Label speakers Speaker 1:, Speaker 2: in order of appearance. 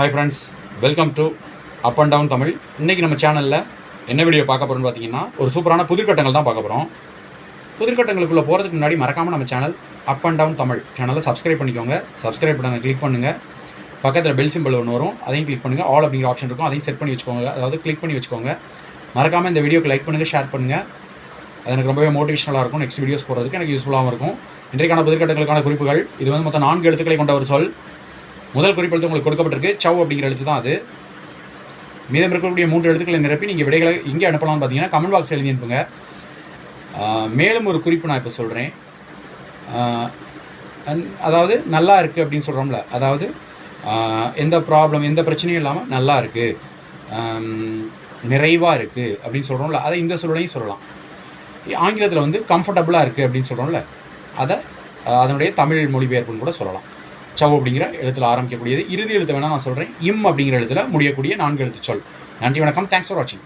Speaker 1: Hi friends welcome to up and down Tamil இன்றைக்கி நம்ம சேனலில் என்ன வீடியோ பார்க்க போகிறோம்னு பார்த்தீங்கன்னா ஒரு சூப்பரான புதிர்கட்டங்கள் தான் பார்க்க போகிறோம் புதிர்கட்டங்களுக்குள்ளே போகிறதுக்கு முன்னாடி மறக்காமல் நம்ம channel up and down Tamil சேனலை சப்ஸ்கிரைப் பண்ணிக்கோங்க. சப்ஸ்கிரைப் பண்ண கிளிக் பண்ணுங்கள் பக்கத்தில் பெல் சிம்பிள் ஒன்று வரும். அதையும் கிளிக் பண்ணுங்கள் ஆல் அப்படிங்கிற ஆப்ஷன் இருக்கும். அதையும் செட் பண்ணி வச்சுக்கோங்க. அதாவது கிளிக் பண்ணி வச்சுக்கோங்க. மறக்காமல் இந்த வீடியோக்கு லைக் பண்ணுங்கள் ஷேர் பண்ணுங்கள் அது எனக்கு ரொம்பவே மோட்டிவேஷனலாக இருக்கும். நெக்ஸ்ட் வீடியோஸ் போடுறதுக்கு எனக்கு யூஸ்ஃபுல்லாகவும் இருக்கும். இன்றைக்கான புதிர்கட்டங்களுக்கான குறிப்புகள். இது வந்து மொத்தம் நான்கு எழுத்துக்களை கொண்ட ஒரு சொல். முதல் குறிப்பெழுத்து உங்களுக்கு கொடுக்கப்பட்டிருக்கு. சவ் அப்படிங்கிற எழுத்து தான் அது. மீதம் இருக்கக்கூடிய மூன்று எழுத்துக்களை நிரப்பி நீங்கள் விடைகளை இங்கே அனுப்பலாம்னு பார்த்தீங்கன்னா கமெண்ட் பாக்ஸ் எழுதி அனுப்புங்க. மேலும் ஒரு குறிப்பு நான் இப்போ சொல்கிறேன் அதாவது நல்லா இருக்குது அப்படின்னு சொல்கிறோம்ல அதாவது எந்த ப்ராப்ளம் எந்த பிரச்சனையும் இல்லாமல் நல்லா இருக்குது நிறைவாக இருக்குது அப்படின்னு சொல்கிறோம்ல அதை இந்த சொல்லையும் சொல்லலாம். ஆங்கிலத்தில் வந்து கம்ஃபர்டபுளாக இருக்குது அப்படின்னு சொல்கிறோம்ல அதை அதனுடைய தமிழ் மொழிபெயர்ப்புன்னு கூட சொல்லலாம். சவ் அப்படிங்கிற எழுத்தில் ஆரம்பிக்கக்கூடியது. இறுதி எழுத்து வேணால் நான் சொல்கிறேன் இம் அப்படிங்கிற எழுத்தில் முடியக்கூடிய நான்கு எழுத்து சொல் நன்றி வணக்கம். தேங்க்ஸ் ஃபார் வாட்சிங்